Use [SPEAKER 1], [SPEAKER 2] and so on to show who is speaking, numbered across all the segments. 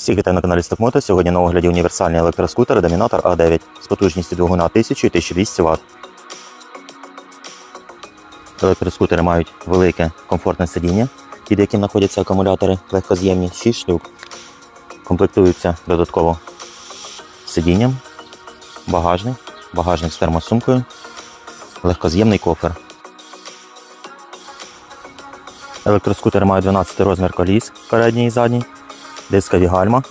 [SPEAKER 1] Всіх вітаю на каналі Стокмото. Сьогодні на огляді універсальний електроскутер Домінатор А9 з потужністю двигуна 1000 і 1200 Вт. Електроскутери мають велике комфортне сидіння, під яким знаходяться акумулятори легкоз'ємні 6 штук. Комплектуються додатково сидінням, багажник, багажник з термосумкою, легкоз'ємний кофер. Електроскутер має 12 розмір коліс передній і задній, дискові гальма,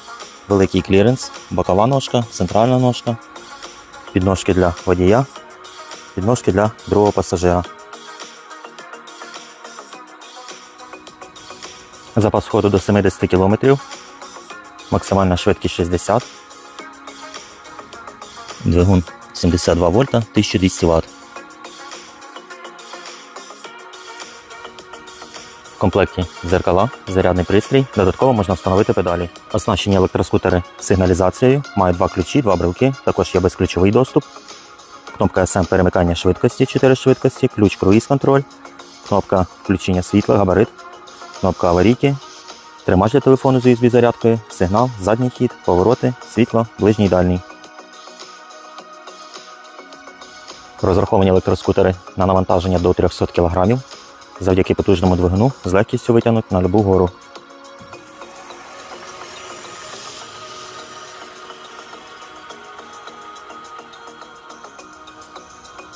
[SPEAKER 1] великий кліренс, бокова ножка, центральна ножка, підножки для водія, підножки для другого пасажира. Запас ходу до 70 км, максимальна швидкість 60, двигун 72 вольта, 1200 Вт. В комплекті дзеркала, зарядний пристрій. Додатково можна встановити педалі. Оснащені електроскутери сигналізацією, мають два ключі, два брелки, також є безключовий доступ. Кнопка SM перемикання швидкості, 4 швидкості, ключ круїз контроль, кнопка включення світла, габарит, кнопка аварійки, тримач для телефону з USB зарядкою, сигнал, задній хід, повороти, світло, ближній дальній. Розраховані електроскутери на навантаження до 300 кг завдяки потужному двигуну з легкістю витягнуть на любу гору.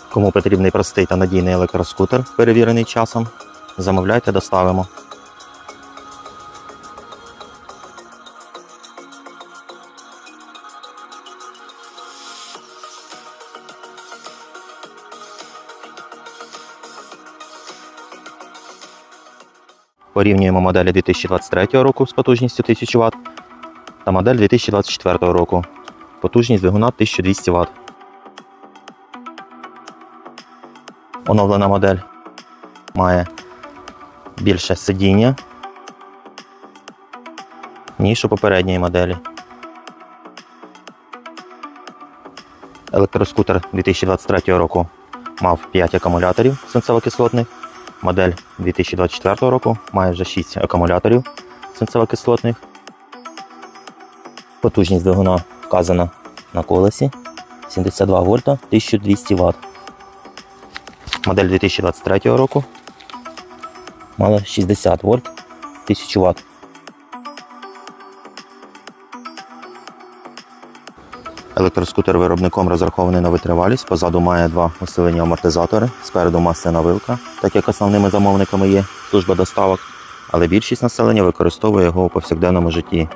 [SPEAKER 1] Кому потрібний простий та надійний електроскутер, перевірений часом, замовляйте, доставимо. Порівнюємо моделі 2023 року з потужністю 1000 Вт та модель 2024 року. Потужність двигуна 1200 Вт. Оновлена модель має більше сидіння, ніж у попередньої моделі. Електроскутер 2023 року мав 5 акумуляторів свинцево-кислотних. Модель 2024 року має вже 6 акумуляторів свинцево-кислотних. Потужність двигуна вказана на колесі 72 вольта 1200 Вт. Модель 2023 року мала 60 вольт 1000 Вт. Електроскутер виробником розрахований на витривалість. Позаду має два усилені амортизатори, спереду масляна вилка, так як основними замовниками є служба доставок, але більшість населення використовує його у повсякденному житті.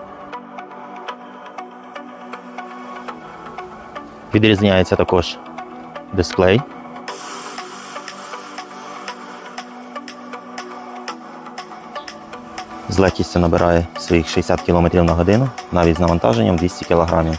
[SPEAKER 1] Відрізняється також дисплей. З легкістю набирає своїх 60 км на годину, навіть з навантаженням 200 кг.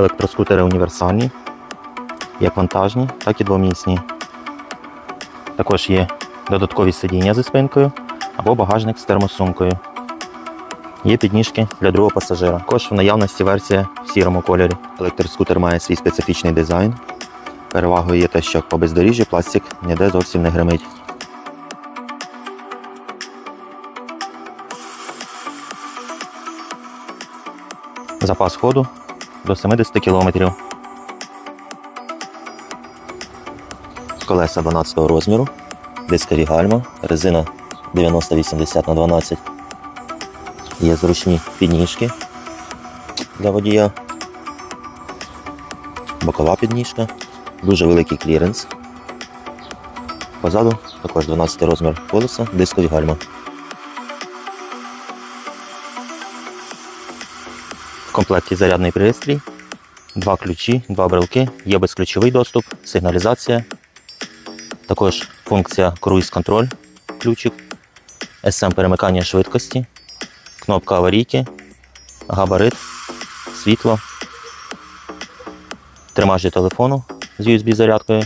[SPEAKER 1] Електроскутери універсальні, як вантажні, так і двомісні. Також є додаткові сидіння зі спинкою або багажник з термосумкою. Є підніжки для другого пасажира. Також в наявності версія в сірому кольорі. Електроскутер має свій специфічний дизайн. Перевагою є те, що по бездоріжжі пластик ніде зовсім не гримить. Запас ходу до 70 км. Колеса 12 розміру, дискові гальма, резина 90-80 на 12 Є зручні підніжки для водія. Бокова підніжка, дуже великий кліренс. Позаду також 12 розмір колеса, дискові гальма. В комплекті зарядний пристрій, два ключі, два брелки, є безключовий доступ, сигналізація, також функція круїз контроль, ключик, SM перемикання швидкості, кнопка аварійки, габарит, світло, тримач для телефону з USB зарядкою,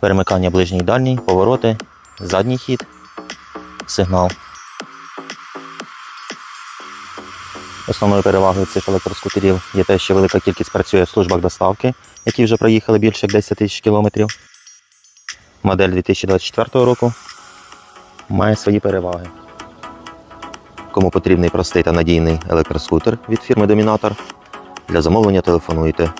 [SPEAKER 1] перемикання ближній і дальній, повороти, задній хід, сигнал. Основною перевагою цих електроскутерів є те, що велика кількість працює в службах доставки, які вже проїхали більше як 10 тисяч кілометрів. Модель 2024 року має свої переваги. Кому потрібний простий та надійний електроскутер від фірми Домінатор, для замовлення телефонуйте